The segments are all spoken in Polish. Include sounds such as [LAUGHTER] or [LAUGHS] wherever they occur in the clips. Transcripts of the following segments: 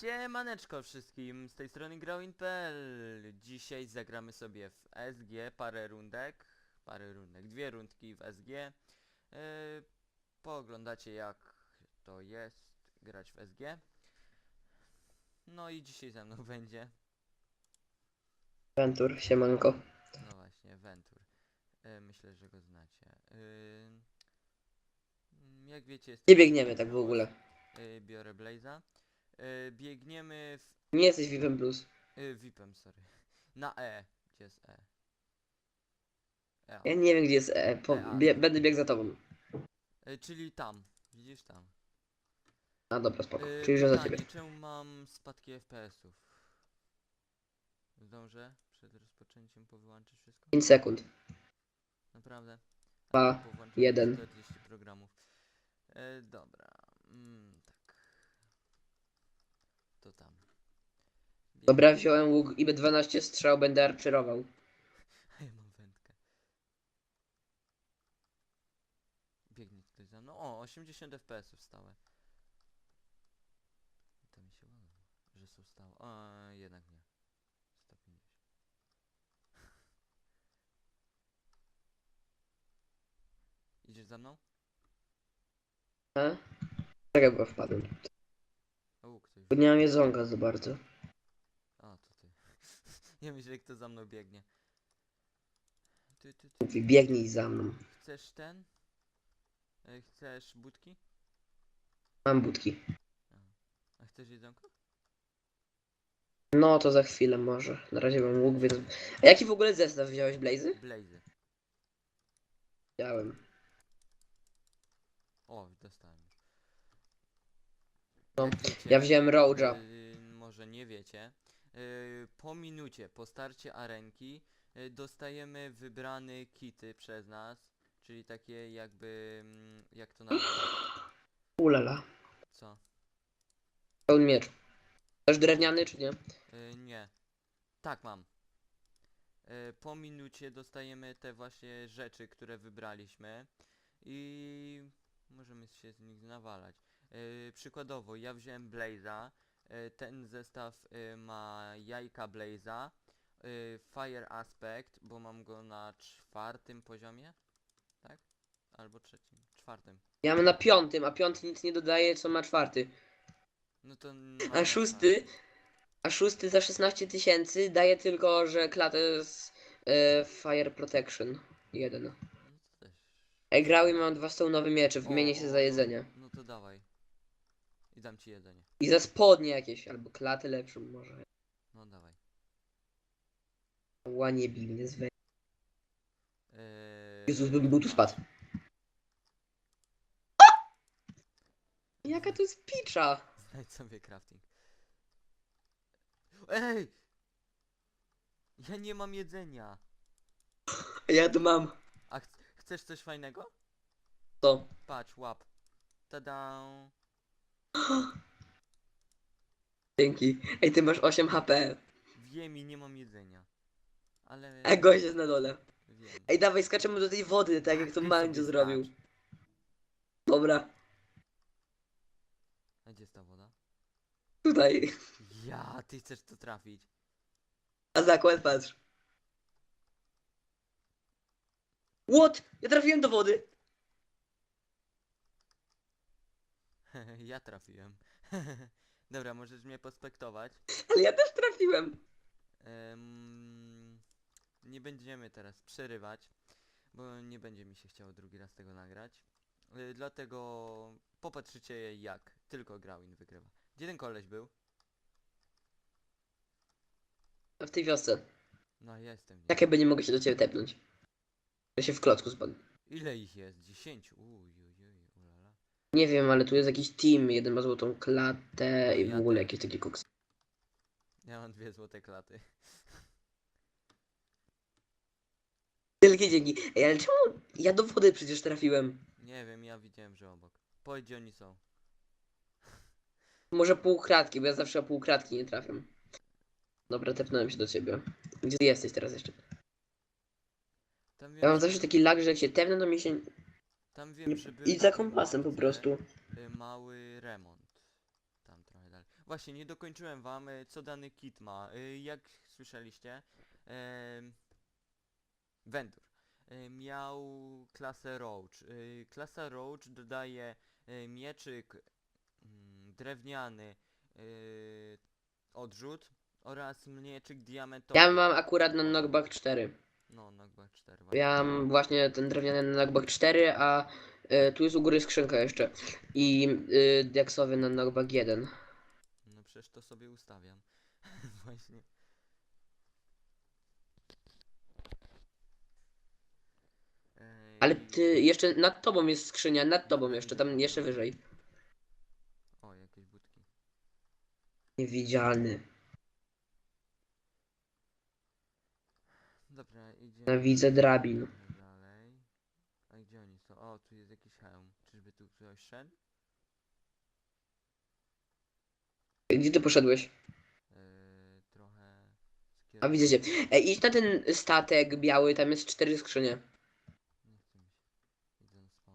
Siemaneczko wszystkim, z tej strony growin.pl Dzisiaj zagramy sobie w SG parę rundek, parę rundek, dwie rundki w SG yy, Pooglądacie jak to jest grać w SG No i dzisiaj ze mną [LAUGHS] będzie, Ventur, siemanko. no właśnie, Ventur. Yy, Myślę, że go znacie. Yy, Jak wiecie jest Nie biegniemy tak w ogóle. yy, Biorę Blaze'a yy, Biegniemy w Nie jesteś Vivem Plus. Y, VIPem, sorry. Na E. Gdzie jest E? E. Ja nie wiem gdzie jest E. Po, E, a. bie, będę biegł za tobą. Y, czyli tam. Widzisz tam. A dobra, spoko. Y, Czyli że za pytanie, ciebie. czemu mam spadki FPS-ów? Zdążę przed rozpoczęciem powyłączyć wszystko? 5 sekund. Naprawdę? Dwa, powłączam jeden. 40 programów. E, dobra. Mm. To tam. Dobra, wziąłem łuk i B12 strzał, będę archerował. A [LAUGHS] ja mam wędkę. Biegnie tutaj za mną. O, 80 FPS-ów stałe. To mi się ładowało, że są stałe. A, jednak nie. 150. [LAUGHS] Idziesz za mną? E? Czekaj, bo wpadłem. Bo nie mam jedzonka za bardzo. A, to ty. [LAUGHS] ja myślę, kto za mną biegnie. Ty, ty, ty. Mówi, biegnij za mną. Chcesz ten? E, Chcesz budki? Mam budki. A chcesz jedzonko? No to za chwilę może. Na razie mam łuk, więc... A jaki w ogóle zestaw wziąłeś, Blazy? Blazy. Wziąłem. O, dostałem wiecie, Ja wziąłem Roja. y, może nie wiecie. y, po minucie, po starcie arenki y, dostajemy wybrane kity przez nas. Czyli takie jakby... mm, jak to nazwać? [GASPS] Ulala. Co? Pełny miecz. Też drewniany, czy nie? Y, nie. Tak mam. Y, po minucie dostajemy te właśnie rzeczy, które wybraliśmy i możemy się z nich nawalać. Y, przykładowo, ja wziąłem Blaze'a, y, ten zestaw y, ma jajka Blaze'a, y, Fire Aspect, bo mam go na czwartym poziomie, tak? Albo trzecim, czwartym. Ja mam na piątym, a piąty nic nie dodaje, co ma czwarty. No to... A szósty, a szósty za 16 tysięcy daje tylko, że klatę z e, Fire Protection. Jeden. No to też... Ej, grał i mam dwa stone'owe miecze, O, wymienię się o, za no- jedzenie. No to dawaj. I dam ci jedzenie. I za spodnie jakieś, albo klatę lepszą może. No dawaj. Łanie mnie z we... Eee, Jezus, bym był tu spadł. Jaka to jest picza? Znajdź sobie crafting. Ej! Ja nie mam jedzenia. Ja tu mam. A ch chcesz coś fajnego? To. Patrz, łap. Tada! Dzięki. Ej, ty masz 8 HP. Wiem i nie mam jedzenia. Ale... A gość jest na dole. Wiem. Ej, dawaj, skaczemy do tej wody, tak jak to Mandzio zrobił. Dobra, A gdzie jest ta woda? tutaj. Ja, ty chcesz to trafić. A zakład, patrz. What? Ja trafiłem do wody. [LAUGHS] ja trafiłem. [LAUGHS] Dobra, możesz mnie pospektować. Ale ja też trafiłem. Em, nie będziemy teraz przerywać, bo nie będzie mi się chciało drugi raz tego nagrać. Y, dlatego popatrzycie jak tylko Growin wygrywa. Gdzie ten koleś był? W tej wiosce. No jestem. w niej. Jak ja nie mogę się do ciebie tepnąć? Ja się w klocku spadł. Ile ich jest? 10. Uj, uj. Nie wiem, ale tu jest jakiś team. Jeden ma złotą klatę i w Ja ogóle jakieś takie koks. Ja mam dwie złote klaty. [LAUGHS] Wielkie dzięki. Ej, ale czemu ja do wody przecież trafiłem? Nie wiem, ja widziałem, że obok. Powiedz gdzie oni są. [LAUGHS] Może pół kratki, bo ja zawsze o pół kratki nie trafiam. Dobra, tepnąłem się do ciebie. Gdzie ty jesteś teraz jeszcze? Tam wiem, Ja mam że- zawsze taki lag, że jak się tepnę, to mi się... Tam wiem, że był Idź za taki kompasem po mały- prostu. y, mały remont. Tam trochę dalej. Właśnie, nie dokończyłem wam, y, co dany kit ma. Y, Jak słyszeliście, em, Ventur y, miał klasę Roach. Y, Klasa Roach dodaje y, mieczyk mm, drewniany y, odrzut oraz mieczyk diamentowy. Ja mam akurat na knockback 4. No, knockback 4. właśnie. Ja mam właśnie ten drewniany na knockback 4, a y, tu jest u góry skrzynka jeszcze. I y, diaksowy na knockback 1. No przecież to sobie ustawiam. [LAUGHS] Właśnie. Ej, Ale ty, jeszcze nad tobą jest skrzynia, nad tobą jeszcze, tam jeszcze wyżej. O, jakieś budki. Niewidzialny. Dobra, idziemy Nienawidzę drabin. dalej. A gdzie oni są? O, tu jest jakiś hełm. Czyżby tu ktoś szedł? Gdzie ty poszedłeś? Yy, trochę... A widzę cię. Ej, idź na ten statek biały, tam jest cztery skrzynie. Nie chce mi się.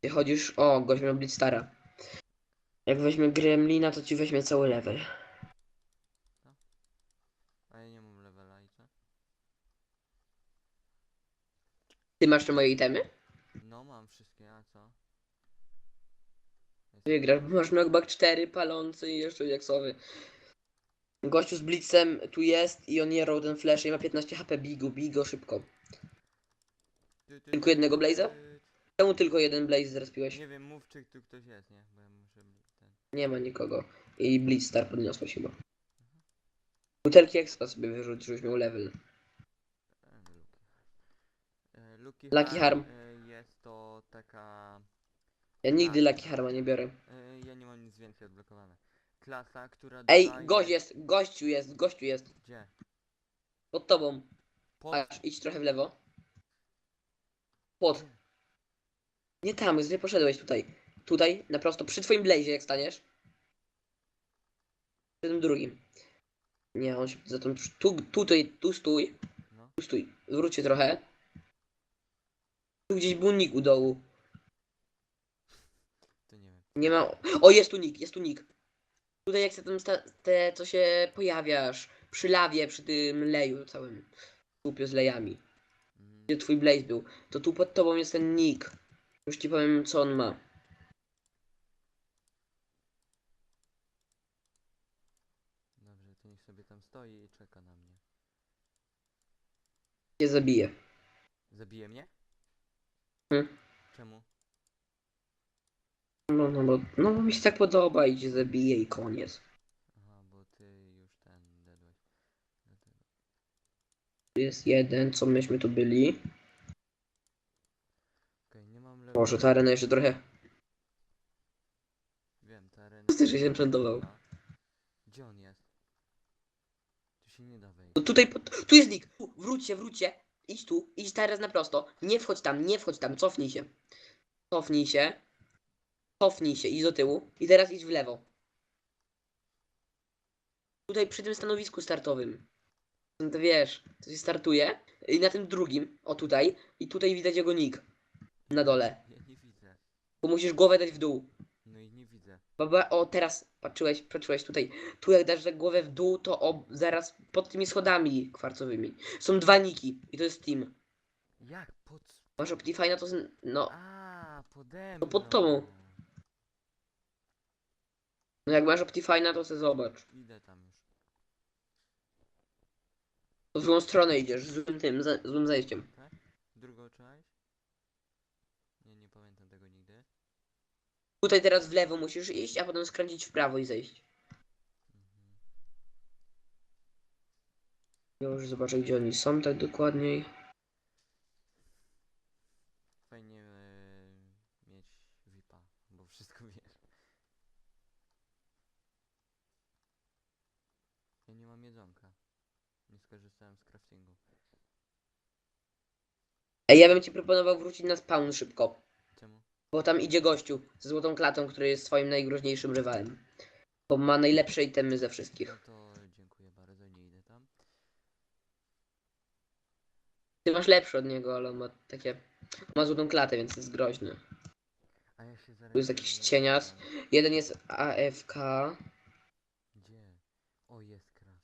Ty chodzisz, o, gość miał być stara. Jak weźmie Gremlina, to ci weźmie cały level. A ja nie mam levela i co? Ty masz te moje itemy? No mam wszystkie, a co? Wygrasz, bo masz knockback 4, palący i jeszcze jaksowy. Gościu z blitzem tu jest i on nie roll ten flash i ma 15 HP. Bigo, bigo, szybko. Ty, ty, Tylko ty, jednego ty, Blaze'a? ty. Czemu tylko jeden blaze zrespiłeś? Nie wiem, mów czy tu ktoś jest, nie? Bo ja ten. Nie ma nikogo. I blitz star podniosłeś chyba. Butelki expa sobie miał level. e, Lucky Harm. Lucky, Harm. e, Jest to taka... Ja nigdy. Lucky Harma nie biorę. e, Ja nie mam nic więcej odblokowane. Klasa, która Ej, gość jest, gościu jest, gościu jest. Gdzie? Pod tobą. Pod... Aż, idź trochę w lewo. Pod. Nie tam, gdzie poszedłeś tutaj. Tutaj, na prosto, przy twoim blazie jak staniesz. Przy tym drugim. Nie, on się za tą... Tu, tutaj, tu stój. No, Tu stój. Wróć się trochę. Tu gdzieś był nick u dołu. to nie wiem. Nie ma... O, jest tu nick, jest tu nick. Tutaj jak się tam te, co się pojawiasz. Przy lawie, przy tym leju całym. Kupio z lejami. Mm, Gdzie twój blaze był. To tu pod tobą jest ten nick. Już ci powiem, co on ma. Dobrze, to niech sobie tam stoi i czeka na mnie. Cię zabije. Zabije mnie? Hmm. Czemu? No, no, no, no bo mi się tak podoba i cię zabije i koniec. Aha, bo ty już ten dedłeś. Tu jest jeden, co myśmy tu byli. Okej, nie mam levela. Może ta arena jeszcze trochę. Wiem, ta arena... Ty się enchantował. Gdzie on jest? Tu się nie da wejść. No tutaj, pod... tu jest nick. Tu, wróćcie, wróćcie. Idź tu, idź teraz na prosto. Nie wchodź tam, nie wchodź tam, cofnij się. Cofnij się. Cofnij się, idź do tyłu. I teraz idź w lewo. Tutaj przy tym stanowisku startowym. No to wiesz, to się startuje. I na tym drugim, o tutaj. I tutaj widać jego nick. Na dole. Ja nie widzę. Bo musisz głowę dać w dół. No i nie widzę. Baba, o teraz patrzyłeś, patrzyłeś tutaj. Tu jak dasz głowę w dół, to o, zaraz pod tymi schodami kwarcowymi. Są dwa niki i to jest team. Jak? Pod... Masz Optifine, to jest, no, A, pode mną. To pod tobą. no jak masz Optifine, to se zobacz. Idę tam już. W złą stronę idziesz, złym tym, za, złym zejściem. Tak? Drugą część? Nie, nie pamiętam tego nigdy. Tutaj teraz w lewo musisz iść, a potem skręcić w prawo i zejść. Ja już zobaczę, gdzie oni są tak dokładniej. Fajnie e, mieć VIPa, bo wszystko wiesz. Ja nie mam jedzonka. Nie skorzystałem z craftingu. Ej, ja bym ci proponował wrócić na spawn szybko. Bo tam idzie gościu ze złotą klatą, który jest swoim najgroźniejszym rywalem. Bo ma najlepsze itemy ze wszystkich. No to dziękuję bardzo, nie idę tam. Ty masz lepsze od niego, ale on ma takie Ma złotą klatę, więc jest groźny. A ja się zaraz... Tu jest jakiś cienias. Jeden jest AFK. Gdzie? O, jest crafting.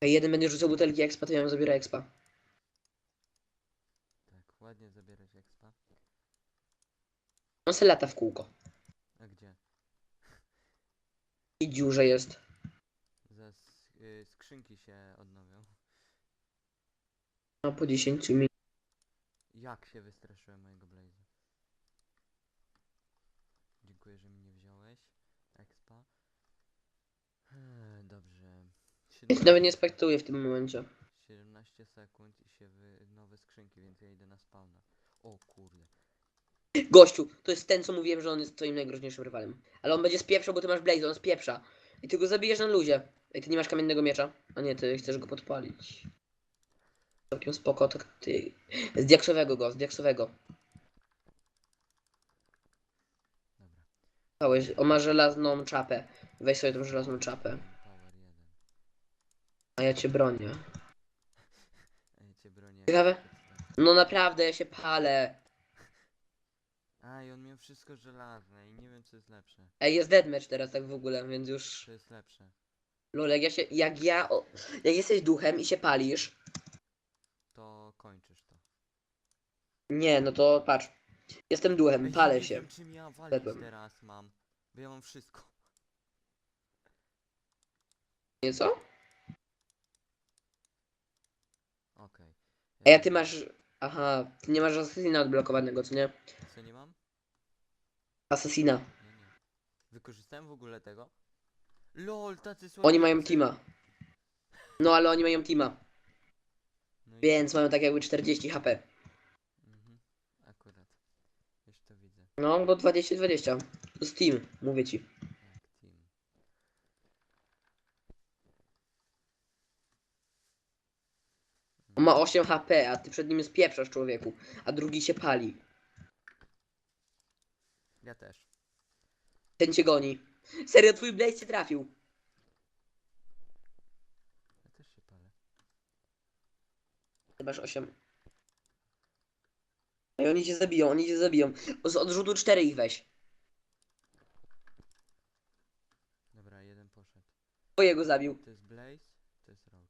A jeden będzie rzucał butelki expa, to ja ją zabiorę expa. Tak, ładnie expa. On se lata w kółko. A gdzie? I dziurze jest. Zaraz y, skrzynki się odnowią. No po 10 minut. Jak się wystraszyłem mojego Blaze'a. Dziękuję, że mi nie wziąłeś. Expa. Eee, dobrze. Ja się nawet nie spektuję w tym momencie. 17 sekund i się wy... nowe skrzynki, więc ja idę na spawna. O kurde. Gościu, to jest ten, co mówiłem, że on jest twoim najgroźniejszym rywalem. Ale on będzie spieprzał, bo ty masz Blaze, on spieprza. I ty go zabijesz na luzie. Ej, ty nie masz kamiennego miecza? A nie, ty chcesz go podpalić. Całkiem spoko, tak ty... Z diaksowego go, z diaksowego. Dobra. Całeś, on ma żelazną czapę. Weź sobie tą żelazną czapę. Power 1. [LAUGHS] A ja cię bronię. Ciekawe? No naprawdę, ja się palę. A i on miał wszystko żelazne i nie wiem co jest lepsze. Ej, jest deadmatch teraz tak w ogóle, więc już... Co jest lepsze? Lol, jak ja się... Jak ja... O, jak jesteś duchem i się palisz... To kończysz to. Nie, no to patrz. Jestem duchem, Ej, palę nie się. wiem, czym ja Zjadłem. teraz mam. Bo ja mam wszystko. Nie co? Okej. Ej, a ty masz... Aha, ty nie masz asesina odblokowanego, co nie? Co nie mam? Asesina. Nie, nie. Wykorzystałem w ogóle tego? LOL, tacy słabi. Oni mają teama. No, ale oni mają teama. No i... Więc mają tak jakby 40 HP. Mhm. Akurat. Już to widzę. No, bo 20-20. To jest team, mówię ci. Jak team. On ma 8 HP, a ty przed nim spieprzasz człowieku. A drugi się pali. Ja też. Ten cię goni. Serio, twój Blaze cię trafił. Ja też się palę. Ty masz 8. Ej, oni cię zabiją, oni cię zabiją. Z odrzutu 4 ich weź. Dobra, jeden poszedł. Twojego zabił. To jest Blaze, to jest Roach.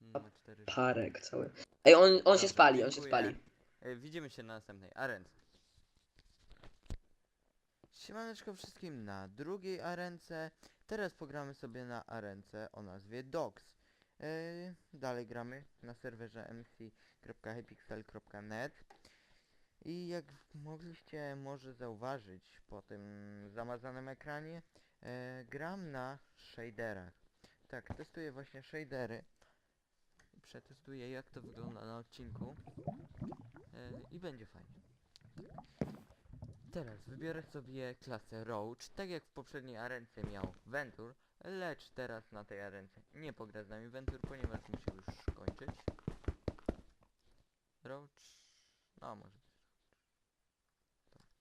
Mm, Ma cztery. Parek cały. Ej, on, on się spali, on się dziękuję. spali. E, Widzimy się na następnej arence. Siemaneczko wszystkim na drugiej arence. Teraz pogramy sobie na arence o nazwie Dogs. E, dalej gramy na serwerze mc.hypixel.net I jak mogliście może zauważyć po tym zamazanym ekranie, e, gram na shaderach. Tak, testuję właśnie shadery. Przetestuję jak to wygląda na odcinku. E, I będzie fajnie. Teraz wybiorę sobie klasę Roach, tak jak w poprzedniej arence miał Ventur, lecz teraz na tej arence nie pogra z nami Ventur, ponieważ musi już kończyć. Roach... No może być Roach. Dobra.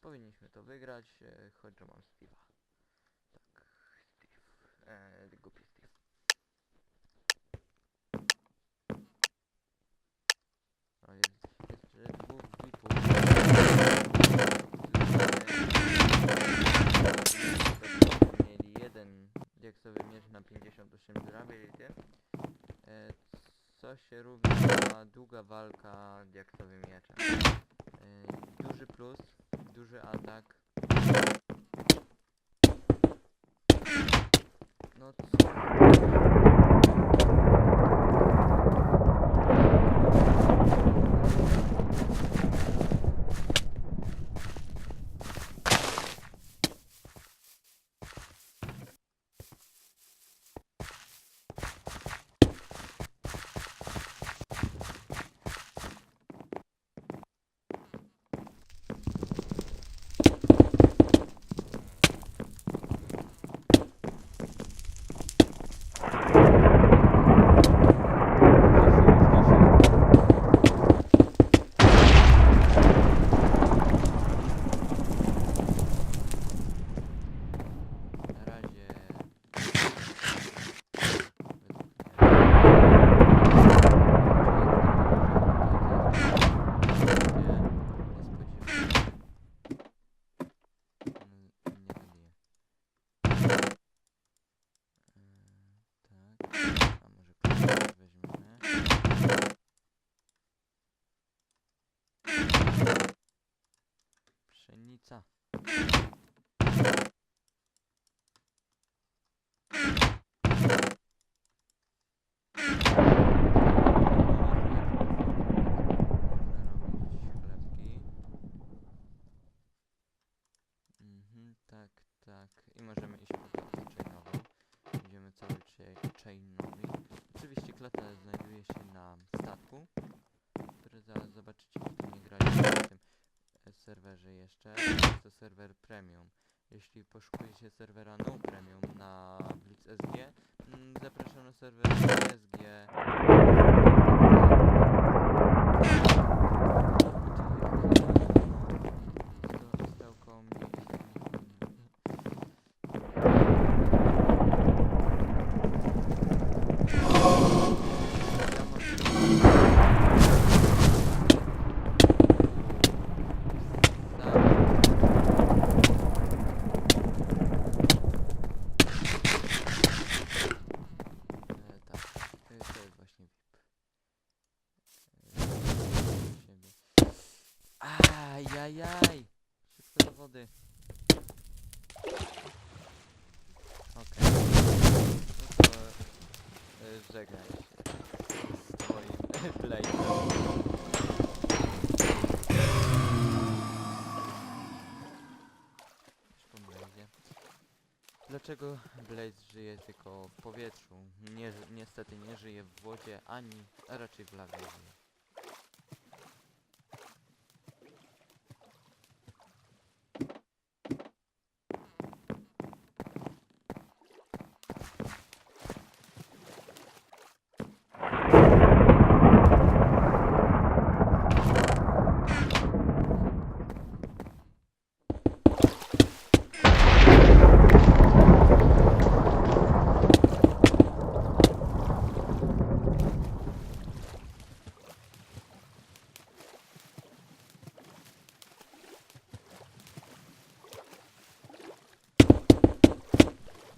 Powinniśmy to wygrać, e, choć że mam Steve'a. Tak, Steve. E, głupi serwerze jeszcze. Jest to serwer premium. Jeśli poszukujecie serwera no premium na Blitz SG, mm, zapraszam na serwer SG. Sto- Stał koło mnie E, tak, to jest, to jest właśnie VIP. E, siebie. Ajajaj! Szybko do wody. Okej. No to e, żegnaj się z. [LAUGHS] Dlaczego Blaze żyje tylko w powietrzu? Nie, niestety nie żyje w wodzie, ani, raczej w lawie żyje.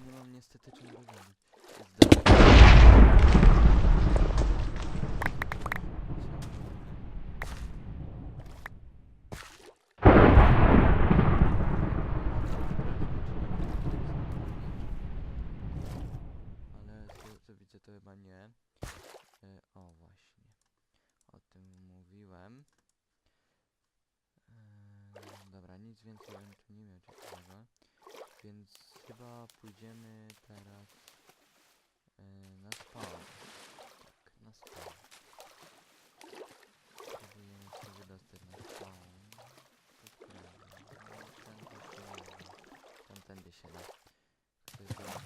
Nie mam niestety czym go zabić. Jest daleko. Ale to, co widzę to chyba nie. E, o właśnie. O tym mówiłem. E, dobra, nic więcej bym tu nie miał ciekawego. Więc chyba pójdziemy teraz e, na spawn. Tak, na spawn. Próbujemy się wydostać na spawn. Tu prawo. No, Tędy się nie da. Tamtędy się da. To jest bardzo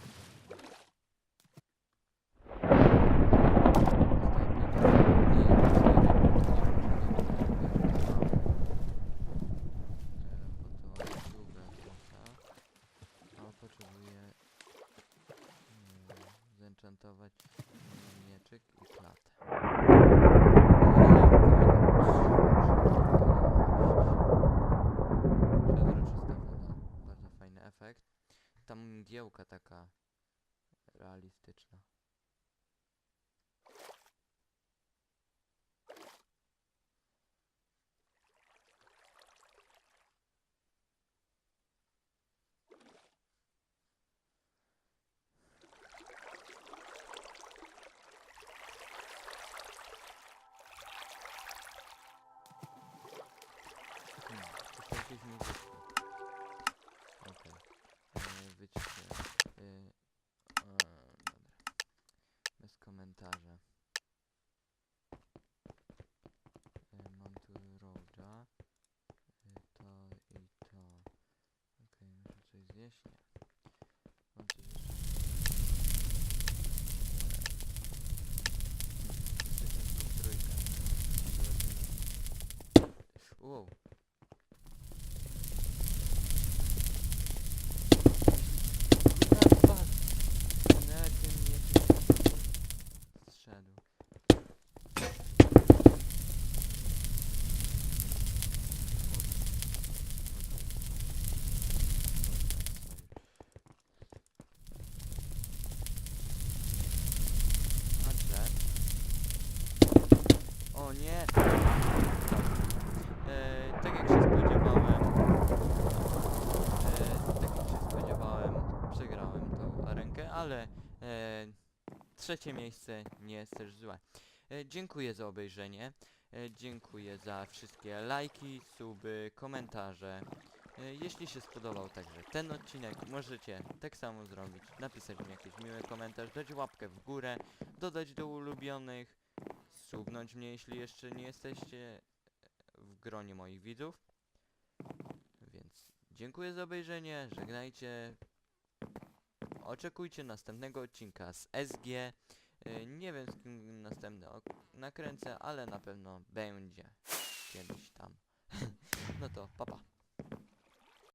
trudne. A potrzebuję mm, zenchantować mm, mieczyk i klatę. Przezroczysta woda. Bardzo fajny efekt. Tam mgiełka taka realistyczna. Hmm, to są jakieś muzyczki. Okej. Okay. Wyciszę. Y, a, dobra. Bez komentarza. Y, mam tu roada. Y, to i to. Okej, muszę coś zjeść? Nie. Mam coś jeszcze? Nie. Jesteśmy w trójkę. Zobaczymy. Wow. Kurwa, Nawet bym nie strzedł. Patrzę. O nie! E, tak jak się spodziewałem, e, tak jak się spodziewałem, przegrałem tą arenkę, ale e, trzecie miejsce nie jest też złe. E, dziękuję za obejrzenie, e, dziękuję za wszystkie lajki, suby, komentarze. E, jeśli się spodobał także ten odcinek, możecie tak samo zrobić, napisać mi jakiś miły komentarz, dać łapkę w górę, dodać do ulubionych, subnąć mnie, jeśli jeszcze nie jesteście w gronie moich widzów. Więc dziękuję za obejrzenie, żegnajcie. Oczekujcie następnego odcinka z SG. Y, Nie wiem z kim następny nakręcę, ale na pewno będzie kiedyś tam. [LAUGHS] no to, papa. Pa.